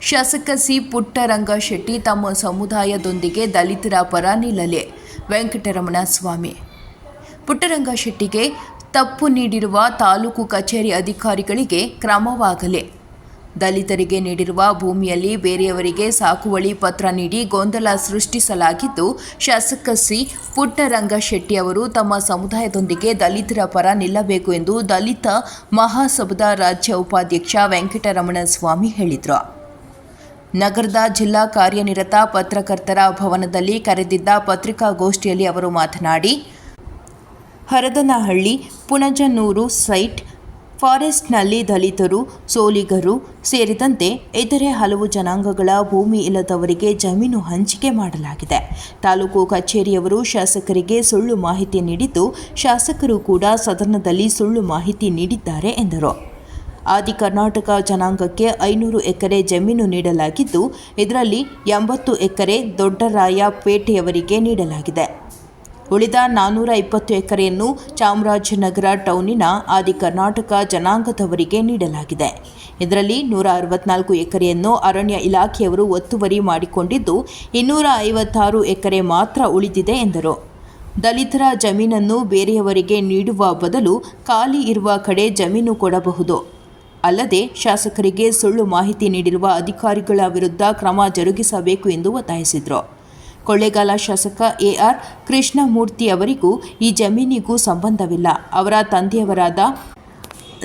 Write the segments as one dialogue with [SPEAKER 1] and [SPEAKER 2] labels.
[SPEAKER 1] ಶಾಸಕ ಸಿ ಪುಟ್ಟರಂಗ ಶೆಟ್ಟಿ ತಮ್ಮ ಸಮುದಾಯದೊಂದಿಗೆ ದಲಿತರ ಪರ ನಿಲ್ಲಲೆ. ವೆಂಕಟರಮಣ ಸ್ವಾಮಿ. ಪುಟ್ಟರಂಗ ಶೆಟ್ಟಿಗೆ ತಪ್ಪು ನೀಡಿರುವ ತಾಲೂಕು ಕಚೇರಿ ಅಧಿಕಾರಿಗಳಿಗೆ ಕ್ರಮವಾಗಲೆ. ದಲಿತರಿಗೆ ನೀಡಿರುವ ಭೂಮಿಯಲ್ಲಿ ಬೇರೆಯವರಿಗೆ ಸಾಕುವಳಿ ಪತ್ರ ನೀಡಿ ಗೊಂದಲ ಸೃಷ್ಟಿಸಲಾಗಿದ್ದು, ಶಾಸಕ ಸಿ ಪುಟ್ಟರಂಗ ಶೆಟ್ಟಿ ಅವರು ತಮ್ಮ ಸಮುದಾಯದೊಂದಿಗೆ ದಲಿತರ ಪರ ನಿಲ್ಲಬೇಕು ಎಂದು ದಲಿತ ಮಹಾಸಭದ ರಾಜ್ಯ ಉಪಾಧ್ಯಕ್ಷ ವೆಂಕಟರಮಣ ಸ್ವಾಮಿ ಹೇಳಿದರು. ನಗರದ ಜಿಲ್ಲಾ ಕಾರ್ಯನಿರತ ಪತ್ರಕರ್ತರ ಭವನದಲ್ಲಿ ಕರೆದಿದ್ದ ಪತ್ರಿಕಾಗೋಷ್ಠಿಯಲ್ಲಿ ಅವರು ಮಾತನಾಡಿ, ಹರದನಹಳ್ಳಿ ಪುಣಜನೂರು ಸೈಟ್ ಫಾರೆಸ್ಟ್ನಲ್ಲಿ ದಲಿತರು, ಸೋಲಿಗರು ಸೇರಿದಂತೆ ಇತರೆ ಹಲವು ಜನಾಂಗಗಳ ಭೂಮಿ ಇಲ್ಲದವರಿಗೆ ಜಮೀನು ಹಂಚಿಕೆ ಮಾಡಲಾಗಿದೆ. ತಾಲೂಕು ಕಚೇರಿಯವರು ಶಾಸಕರಿಗೆ ಸುಳ್ಳು ಮಾಹಿತಿ ನೀಡಿದ್ದು, ಶಾಸಕರು ಕೂಡ ಸದನದಲ್ಲಿ ಸುಳ್ಳು ಮಾಹಿತಿ ನೀಡಿದ್ದಾರೆ ಎಂದರು. ಆದಿ ಕರ್ನಾಟಕ ಜನಾಂಗಕ್ಕೆ ಐನೂರು ಎಕರೆ ಜಮೀನು ನೀಡಲಾಗಿದ್ದು, ಇದರಲ್ಲಿ ಎಂಬತ್ತು ಎಕರೆ ದೊಡ್ಡರಾಯಪೇಟೆಯವರಿಗೆ ನೀಡಲಾಗಿದೆ. ಉಳಿದ ನಾನ್ನೂರ ಇಪ್ಪತ್ತು ಎಕರೆಯನ್ನು ಚಾಮರಾಜನಗರ ಟೌನಿನ ಆದಿ ಕರ್ನಾಟಕ ಜನಾಂಗದವರಿಗೆ ನೀಡಲಾಗಿದೆ. ಇದರಲ್ಲಿ ನೂರ ಅರವತ್ನಾಲ್ಕು ಎಕರೆಯನ್ನು ಅರಣ್ಯ ಇಲಾಖೆಯವರು ಒತ್ತುವರಿ ಮಾಡಿಕೊಂಡಿದ್ದು, ಇನ್ನೂರ ಐವತ್ತಾರು ಎಕರೆ ಮಾತ್ರ ಉಳಿದಿದೆ ಎಂದರು. ದಲಿತರ ಜಮೀನನ್ನು ಬೇರೆಯವರಿಗೆ ನೀಡುವ ಬದಲು ಖಾಲಿ ಇರುವ ಕಡೆ ಜಮೀನು ಕೊಡಬಹುದು. ಅಲ್ಲದೆ ಶಾಸಕರಿಗೆ ಸುಳ್ಳು ಮಾಹಿತಿ ನೀಡಿರುವ ಅಧಿಕಾರಿಗಳ ವಿರುದ್ಧ ಕ್ರಮ ಜರುಗಿಸಬೇಕು ಎಂದು ಒತ್ತಾಯಿಸಿದರು. ಕೊಳ್ಳೇಗಾಲ ಶಾಸಕ ಎಆರ್ ಕೃಷ್ಣಮೂರ್ತಿ ಅವರಿಗೂ ಈ ಜಮೀನಿಗೂ ಸಂಬಂಧವಿಲ್ಲ. ಅವರ ತಂದೆಯವರಾದ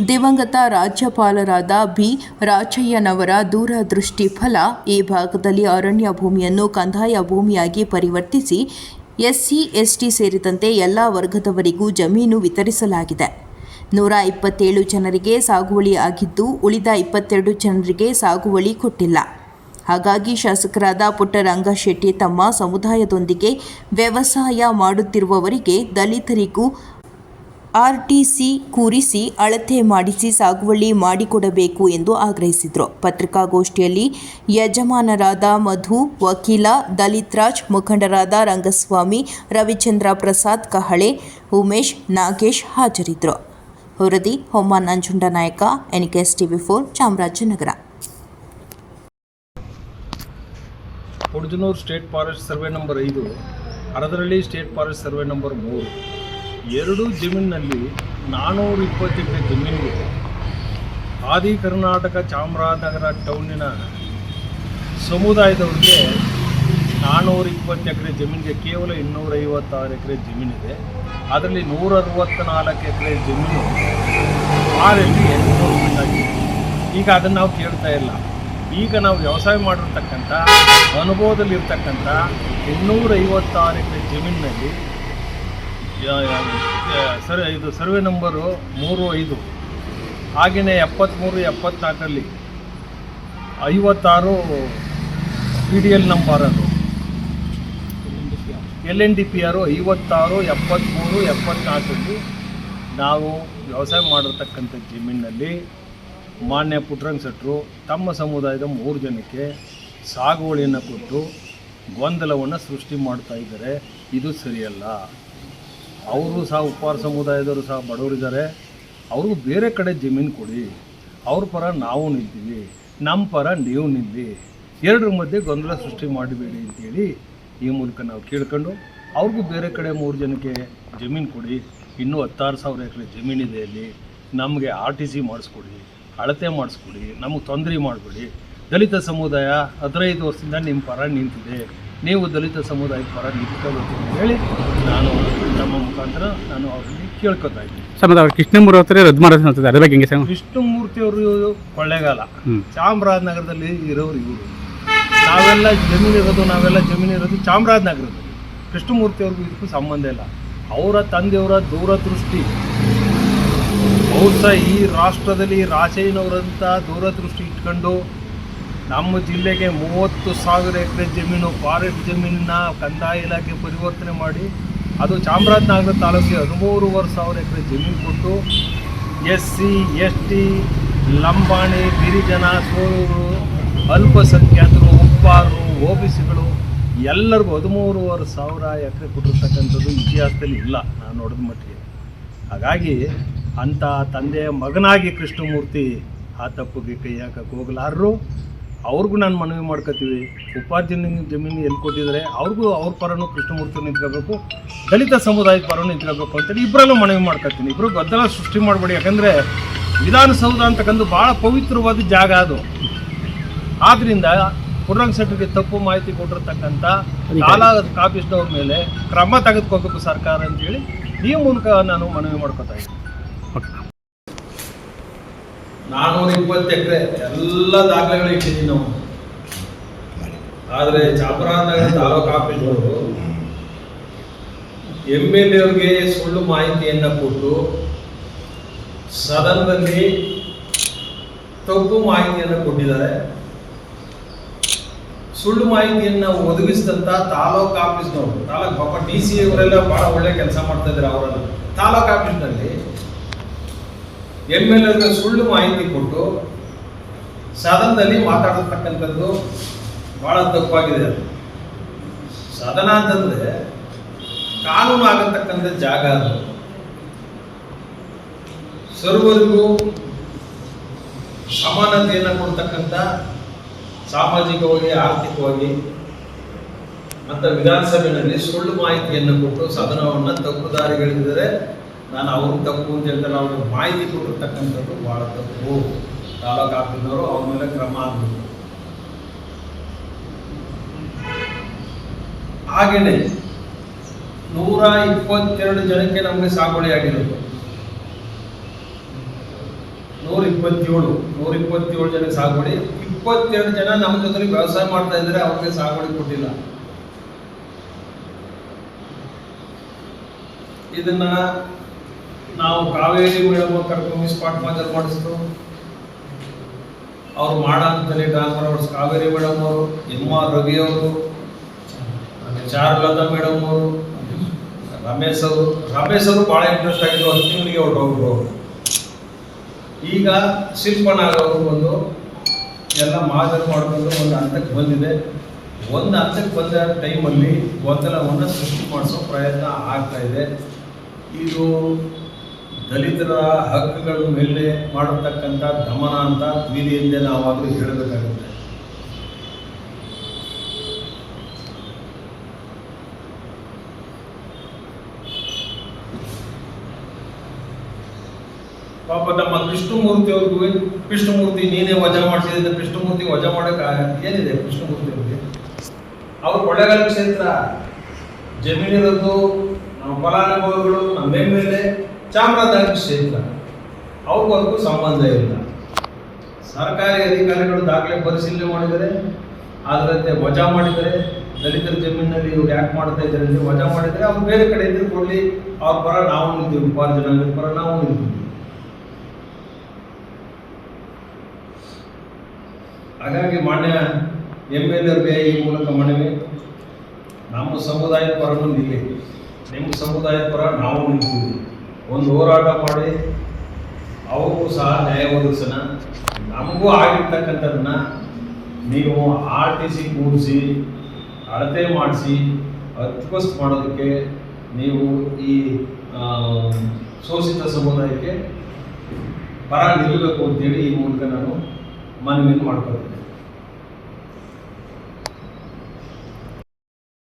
[SPEAKER 1] ದಿವಂಗತ ರಾಜ್ಯಪಾಲರಾದ ಬಿ. ರಾಚಯ್ಯನವರ ದೂರದೃಷ್ಟಿ ಫಲ ಈ ಭಾಗದಲ್ಲಿ ಅರಣ್ಯ ಭೂಮಿಯನ್ನು ಕಂದಾಯ ಭೂಮಿಯಾಗಿ ಪರಿವರ್ತಿಸಿ ಎಸ್ಸಿ, ಎಸ್ಟಿ ಸೇರಿದಂತೆ ಎಲ್ಲ ವರ್ಗದವರಿಗೂ ಜಮೀನು ವಿತರಿಸಲಾಗಿದೆ. ನೂರ ಇಪ್ಪತ್ತೇಳು ಜನರಿಗೆ ಸಾಗುವಳಿ ಆಗಿದ್ದು, ಉಳಿದ ಇಪ್ಪತ್ತೆರಡು ಜನರಿಗೆ ಸಾಗುವಳಿ ಕೊಟ್ಟಿಲ್ಲ. ಹಾಗಾಗಿ ಶಾಸಕರಾದ ಪುಟ್ಟರಂಗ ಶೆಟ್ಟಿ ತಮ್ಮ ಸಮುದಾಯದೊಂದಿಗೆ ವ್ಯವಸಾಯ ಮಾಡುತ್ತಿರುವವರಿಗೆ ದಲಿತರಿಗೂ ಆರ್ಟಿಸಿ ಕೂರಿಸಿ ಅಳತೆ ಮಾಡಿಸಿ ಸಾಗುವಳಿ ಮಾಡಿಕೊಡಬೇಕು ಎಂದು ಆಗ್ರಹಿಸಿದರು. ಪತ್ರಿಕಾಗೋಷ್ಠಿಯಲ್ಲಿ ಯಜಮಾನರಾದ ಮಧು, ವಕೀಲ ದಲಿತ್ ರಾಜ್ ಮುಖಂಡರಾದ ರಂಗಸ್ವಾಮಿ, ರವಿಚಂದ್ರ ಪ್ರಸಾದ್ ಕಹಳೆ, ಉಮೇಶ್ ನಾಗೇಶ್ ಹಾಜರಿದ್ದರು ವರದಿ ಹೊಮ್ಮ Nanjunda Nayaka, NKS TV four Chamarajanagar
[SPEAKER 2] Udjanur state forest survey number ಐದು Aradaralli state forest survey number ಮೂರು. ಎರಡು ಜಮೀನಿನಲ್ಲಿ ನಾನ್ನೂರ ಇಪ್ಪತ್ತೆಂಟು ಜಮೀನಿಗೆ ಆದಿ ಕರ್ನಾಟಕ ಚಾಮರಾಜನಗರ ಟೌನಿನ ಸಮುದಾಯದವ್ರಿಗೆ ನಾನ್ನೂರ ಇಪ್ಪತ್ತು ಎಕರೆ ಜಮೀನಿಗೆ ಕೇವಲ ಇನ್ನೂರ ಐವತ್ತಾರು ಎಕರೆ ಜಮೀನಿದೆ. ಅದರಲ್ಲಿ ನೂರ ಅರವತ್ತ್ನಾಲ್ಕು ಎಕರೆ ಜಮೀನು ಆರಲ್ಲಿ ಎನ್ಕ್ರೋಚ್ಮೆಂಟ್ ಆಗಿದೆ ಈಗ ಅದನ್ನು ನಾವು ಕೇಳ್ತಾ ಇಲ್ಲ. ಈಗ ನಾವು ವ್ಯವಸಾಯ ಮಾಡಿರ್ತಕ್ಕಂಥ, ಅನುಭವದಲ್ಲಿರ್ತಕ್ಕಂಥ ಇನ್ನೂರ ಐವತ್ತಾರು ಎಕರೆ ಜಮೀನಿನಲ್ಲಿ ಸರ್ ಇದು ಸರ್ವೆ ನಂಬರು ಮೂರು ಐದು ಹಾಗೆಯೇ ಎಪ್ಪತ್ತ್ಮೂರು ಎಪ್ಪತ್ನಾಲ್ಕರಲ್ಲಿ ಐವತ್ತಾರು ಪಿ ಡಿ ಎಲ್ ನಂಬರ್ ಅದು. ಎಲ್ ಎನ್ ಡಿ ಪಿ ಆರು ಐವತ್ತಾರು ಎಪ್ಪತ್ತ್ಮೂರು ಎಪ್ಪತ್ನಾಲ್ಕರಲ್ಲಿ ನಾವು ವ್ಯವಸಾಯ ಮಾಡಿರ್ತಕ್ಕಂಥ ಜಮೀನಿನಲ್ಲಿ ಮಾನ್ಯ ಪುಟ್ರಂಗ್ ಶೆಟ್ರು ತಮ್ಮ ಸಮುದಾಯದ ಮೂರು ಜನಕ್ಕೆ ಸಾಗುವಳಿಯನ್ನು ಕೊಟ್ಟು ಗೊಂದಲವನ್ನು ಸೃಷ್ಟಿ ಮಾಡ್ತಾ ಇದ್ದಾರೆ. ಇದು ಸರಿಯಲ್ಲ. ಅವರು ಸಹ ಉಪ್ಪಾರ ಸಮುದಾಯದವರು ಸಹ ಬಡವರಿದ್ದಾರೆ. ಅವ್ರಿಗೂ ಬೇರೆ ಕಡೆ ಜಮೀನು ಕೊಡಿ. ಅವ್ರ ಪರ ನಾವು ನಿಲ್ತೀವಿ ನಮ್ಮ ಪರ ನೀವು ನಿಲ್ಲಿ. ಎರಡರ ಮಧ್ಯೆ ಗೊಂದಲ ಸೃಷ್ಟಿ ಮಾಡಬೇಡಿ ಅಂತೇಳಿ ಈ ಮೂಲಕ ನಾವು ಕೇಳ್ಕೊಂಡು ಅವ್ರಿಗೂ ಬೇರೆ ಕಡೆ ಮೂರು ಜನಕ್ಕೆ ಜಮೀನು ಕೊಡಿ. ಇನ್ನೂ ಹತ್ತಾರು ಸಾವಿರ ಎಕರೆ ಜಮೀನಿದೆ ಅಲ್ಲಿ. ನಮಗೆ ಆರ್ ಟಿ ಸಿ ಮಾಡಿಸ್ಕೊಡಿ ಅಳತೆ ಮಾಡಿಸ್ಕೊಡಿ ನಮಗೆ ತೊಂದರೆ ಮಾಡಿಬಿಡಿ. ದಲಿತ ಸಮುದಾಯ ಹದಿನೈದು ವರ್ಷದಿಂದ ನಿಮ್ಮ ಪರ ನಿಂತಿದೆ. ನೀವು ದಲಿತ ಸಮುದಾಯದ ಪರ ನಿಂತ್ಕೋಬೇಕು ಅಂತ ಹೇಳಿ ನಾನು ನಮ್ಮ ಮುಖಾಂತರ ನಾನು ಅವರಲ್ಲಿ ಕೇಳ್ಕೊತಾ ಇದ್ದೀನಿ.
[SPEAKER 3] ಸರ್ ಅವ್ರು ಕೃಷ್ಣಮೂರ್ತಿ ಹತ್ರ ರದ್ದು ಮಾಡೋದು ಅದ್ರ ಬಗ್ಗೆ ಹೆಂಗೆ ಸರ್?
[SPEAKER 2] ವಿಷ್ಣುಮೂರ್ತಿಯವರು ಕೊಳ್ಳೇಗಾಲ. ಚಾಮರಾಜನಗರದಲ್ಲಿ ಇರೋರು ಇವರು. ನಾವೆಲ್ಲ ಜಮೀನು ಇರೋದು, ನಾವೆಲ್ಲ ಜಮೀನು ಇರೋದು ಚಾಮರಾಜನಗರದ ಕೃಷ್ಣಮೂರ್ತಿಯವ್ರಿಗೂ ಇದಕ್ಕೂ ಸಂಬಂಧ ಇಲ್ಲ. ಅವರ ತಂದೆಯವರ ದೂರದೃಷ್ಟಿ. ಸಹ ಈ ರಾಷ್ಟ್ರದಲ್ಲಿ ರಾಜಯ್ಯನವರಂಥ ದೂರದೃಷ್ಟಿ ಇಟ್ಕೊಂಡು ನಮ್ಮ ಜಿಲ್ಲೆಗೆ ಮೂವತ್ತು ಸಾವಿರ ಎಕರೆ ಜಮೀನು, ಫಾರೆಸ್ಟ್ ಜಮೀನನ್ನ ಕಂದಾಯ ಇಲಾಖೆ ಪರಿವರ್ತನೆ ಮಾಡಿ, ಅದು ಚಾಮರಾಜನಗರ ತಾಲೂಕಿಗೆ ಹದಿಮೂರುವರೆ ಸಾವಿರ ಎಕರೆ ಜಮೀನು ಕೊಟ್ಟು, S C, S T, Lambani, ಗಿರಿಜನ ಸೋಲೂರು ಅಲ್ಪಸಂಖ್ಯಾತರು ಉಪ್ಪಾರರು ಒ ಬಿ ಸಿಗಳು ಎಲ್ಲರಿಗೂ ಹದಿಮೂರುವರೆ ಸಾವಿರ ಎಕರೆ ಕೊಟ್ಟಿರ್ತಕ್ಕಂಥದ್ದು ಇತಿಹಾಸದಲ್ಲಿ ಇಲ್ಲ ನಾನು ನೋಡಿದ ಮಟ್ಟಿಗೆ. ಹಾಗಾಗಿ ಅಂಥ ತಂದೆಯ ಮಗನಾಗಿ ಕೃಷ್ಣಮೂರ್ತಿ ಆ ತಪ್ಪಿಗೆ ಕೈ ಹಾಕಕ್ಕೆ ಹೋಗಲಾರರು
[SPEAKER 3] ಅವ್ರಿಗೂ ನಾನು ಮನವಿ ಮಾಡ್ಕೋತೀವಿ. ಉಪಾರ್ಜನೆ ಜಮೀನು ಎಲ್ಲಿ ಕೊಟ್ಟಿದ್ದಾರೆ, ಅವ್ರಿಗೂ ಅವ್ರ ಪರನೂ ಕೃಷ್ಣಮೂರ್ತಿ ನಿಂತ್ಕೋಬೇಕು, ದಲಿತ ಸಮುದಾಯದ ಪರನೂ ನಿಂತ್ಕೋಬೇಕು ಅಂತೇಳಿ ಇಬ್ಬರಲ್ಲೂ ಮನವಿ ಮಾಡ್ಕೋತೀನಿ. ಇಬ್ಬರು ಗದ್ದಲ ಸೃಷ್ಟಿ ಮಾಡಬೇಡಿ. ಯಾಕಂದರೆ ವಿಧಾನಸೌಧ ಅಂತಕ್ಕಂಥ ಭಾಳ ಪವಿತ್ರವಾದ ಜಾಗ ಅದು. ಆದ್ದರಿಂದ ಪುರಂಗ್ ಸೆಟ್ರಿಗೆ ತಪ್ಪು ಮಾಹಿತಿ ಕೊಟ್ಟಿರ್ತಕ್ಕಂಥ ಕಾಲ ಕಾಪಿಸ್ಟವ್ರ ಮೇಲೆ ಕ್ರಮ ತೆಗೆದುಕೋಬೇಕು ಸರ್ಕಾರ ಅಂತೇಳಿ ಈ ಮೂಲಕ ನಾನು ಮನವಿ ಮಾಡ್ಕೊತಾ ಇದ್ದೀನಿ.
[SPEAKER 2] ನಾನ್ನೂರ ಇಪ್ಪತ್ತು ಎಕರೆ ಎಲ್ಲ ದಾಖಲೆಗಳು ಇಟ್ಟಿದ್ದೀವಿ ನಾವು. ಆದರೆ ಚಾಮರಾಜನಗರ ತಾಲೂಕು ಆಫೀಸ್ನವರು ಎಂ ಎಲ್ ಎವ್ರಿಗೆ ಸುಳ್ಳು ಮಾಹಿತಿಯನ್ನು ಕೊಟ್ಟು ಸದನದಲ್ಲಿ ತಪ್ಪು ಮಾಹಿತಿಯನ್ನು ಕೊಟ್ಟಿದ್ದಾರೆ. ಸುಳ್ಳು ಮಾಹಿತಿಯನ್ನು ಒದಗಿಸಿದಂಥ ತಾಲೂಕು ಆಫೀಸ್ನವರು, ತಾಲೂಕು ಪಾಪ ಡಿ ಸಿ ಅವರೆಲ್ಲ ಭಾಳ ಒಳ್ಳೆ ಕೆಲಸ ಮಾಡ್ತಾ ಇದ್ದಾರೆ ಅವರನ್ನು. ತಾಲೂಕು ಆಫೀಸ್ನಲ್ಲಿ ಎಂ ಎಲ್ ಎಲ್ ಸುಳ್ಳು ಮಾಹಿತಿ ಕೊಟ್ಟು ಸದನದಲ್ಲಿ ಮಾತಾಡತಕ್ಕಂಥದ್ದು ಭಾಳ ತಪ್ಪಾಗಿದೆ. ಸದನ ಅಂತಂದ್ರೆ ಕಾನೂನು ಆಗತಕ್ಕಂಥ ಜಾಗ ಅದು. ಸರ್ವರಿಗೂ ಸಮಾನತೆಯನ್ನು ಕೊಡ್ತಕ್ಕಂಥ ಸಾಮಾಜಿಕವಾಗಿ, ಆರ್ಥಿಕವಾಗಿ ಅಂತ ವಿಧಾನಸಭೆಯಲ್ಲಿ ಸುಳ್ಳು ಮಾಹಿತಿಯನ್ನು ಕೊಟ್ಟು ಸದನವನ್ನು ತಪ್ಪು ದಾರಿಗಳಿದ್ದರೆ ನಾನು ಅವ್ರು ತಪ್ಪು ಅಂತ ಹೇಳ್ತಾರೆ. ಅವ್ರಿಗೆ ಮಾಹಿತಿ ಕೊಟ್ಟಿರ್ತಕ್ಕಂಥದ್ದು ಭಾಳ ತಪ್ಪು. ತಾಲೂಕು ಆಫೀಸ್ನವರು ಅವ್ರ ಮೇಲೆ ಕ್ರಮ ಆಗಬೇಕು ಹಾಗೆಯೇ ನೂರ ಇಪ್ಪತ್ತೆರಡು ಜನಕ್ಕೆ ನಮಗೆ ಸಾಗುವಳಿ ಆಗಿರೋದು. ನೂರ ಇಪ್ಪತ್ತೇಳು ನೂರ ಇಪ್ಪತ್ತೇಳು ಜನ ಸಾಗುವಳಿ. ಇಪ್ಪತ್ತೆರಡು ಜನ ನಮ್ಮ ಜೊತೆ ವ್ಯವಸಾಯ ಮಾಡ್ತಾ ಇದ್ದಾರೆ, ಅವ್ರಿಗೆ ಸಾಗುವಳಿ ಕೊಟ್ಟಿಲ್ಲ. ಇದನ್ನ ನಾವು ಕಾವೇರಿ ಮೇಡಮ್ ಕರ್ಕೊಂಡು ಸ್ಪಾಟ್ ಮಾಜರ್ ಮಾಡಿಸ್ತು. ಅವ್ರು ಮಾಡಂತಲೇ ಟ್ರಾನ್ಸ್ಫರ್ ಮಾಡಿಸ್ ಕಾವೇರಿ ಮೇಡಮ್ ಅವರು ಎಂ ಆರ್ ರವಿ ಅವರು ಚಾರುಲತಾ ಮೇಡಮ್ ಅವರು, ರಮೇಶ್ ಅವರು. ರಮೇಶ್ ಅವರು ಭಾಳ ಇಂಟ್ರೆಸ್ಟ್ ಹತ್ತು ಇವರಿಗೆ ಅವ್ರು ಅವರು. ಈಗ ಶಿಲ್ಪನಾಗ್ ಅವರು ಬಂದು ಎಲ್ಲ ಮಾದರಿ ಮಾಡಿಕೊಂಡು ಒಂದು ಹಂತಕ್ಕೆ ಬಂದಿದೆ. ಒಂದು ಹಂತಕ್ಕೆ ಬಂದ ಟೈಮಲ್ಲಿ ಗೊಂದಲವನ್ನು ಸೃಷ್ಟಿ ಮಾಡಿಸೋ ಪ್ರಯತ್ನ ಆಗ್ತಾ ಇದೆ. ಇದು ದಲಿತರ ಹಕ್ಕುಗಳ ಮೇಲೆ ಮಾಡತಕ್ಕಂಥ ದಮನ ಅಂತ ಬೀದಿಯಿಂದ ನಾವಾಗಲೂ ಹೇಳಬೇಕಾಗುತ್ತೆ. ಪಾಪ ನಮ್ಮ ಕೃಷ್ಣಮೂರ್ತಿ ಅವ್ರಿಗೂ ಕೃಷ್ಣಮೂರ್ತಿ ನೀನೇ ವಜಾ ಮಾಡಿಸಿದ್ರೆ ಕೃಷ್ಣಮೂರ್ತಿ ವಜಾ ಮಾಡೋಕೆ ಏನಿದೆ ಕೃಷ್ಣಮೂರ್ತಿ ಅವ್ರಿಗೆ? ಅವ್ರು ಕೊಳ್ಳೇಗಾಲ ಕ್ಷೇತ್ರ, ಜಮೀನಿರೋದು, ನಮ್ಮ ಫಲಾನುಭವಿಗಳು, ನಮ್ಮ ಎಂ ಎಲ್ ಎ, ಚಾಮರಾಜನಗರ ಕ್ಷೇತ್ರ. ಅವ್ರಿಗೂ ಸಂಬಂಧ ಇಲ್ಲ. ಸರ್ಕಾರಿ ಅಧಿಕಾರಿಗಳು ದಾಖಲೆ ಪರಿಶೀಲನೆ ಮಾಡಿದರೆ ಅದರಂತೆ ವಜಾ ಮಾಡಿದರೆ ದಲಿತರ ಜಮೀನಲ್ಲಿ ಇವ್ರು ಯಾಕೆ ಮಾಡ್ತಾ ಇದ್ದಾರೆ ವಜಾ ಮಾಡಿದರೆ ಅವ್ರು ಬೇರೆ ಕಡೆ ಇದ್ರೆ ಕೊಡಲಿ, ಅವ್ರ ಪರ ನಾವು ನಿಂತೀವಿ ಉಪಾರ್ಜನ ಪರ ನಾವು ನಿಂತೀವಿ ಹಾಗಾಗಿ ಮಾನ್ಯ ಎಂ ಎಲ್ ಎರ್ಗೆ ಈ ಮೂಲಕ ಮನವಿ. ನಮ್ಮ ಸಮುದಾಯದ ಪರನೂ ನಿಲ್ಲಿ ನಿಮ್ಮ ಸಮುದಾಯದ ಪರ ನಾವು ನಿಲ್ತೀವಿ ಒಂದು ಹೋರಾಟ ಮಾಡಿ ಅವರು ಸಹ ನ್ಯಾಯ ಒದಗಿಸೋಣ. ನಮಗೂ ಆಗಿರ್ತಕ್ಕಂಥದನ್ನ ನೀವು ಆರ್ ಟಿ ಸಿ ಕೂಡಿಸಿ ಅಳತೆ ಮಾಡಿಸಿ ಅತ್ವಸ್ತ್ ಮಾಡೋದಕ್ಕೆ ನೀವು ಈ ಶೋಷಿತ ಸಮುದಾಯಕ್ಕೆ ಪರ ನಿಲ್ಲಬೇಕು ಅಂತೇಳಿ ಈ ಮೂಲಕ ನಾನು ಮನವಿ ಮಾಡ್ಕೊತೀನಿ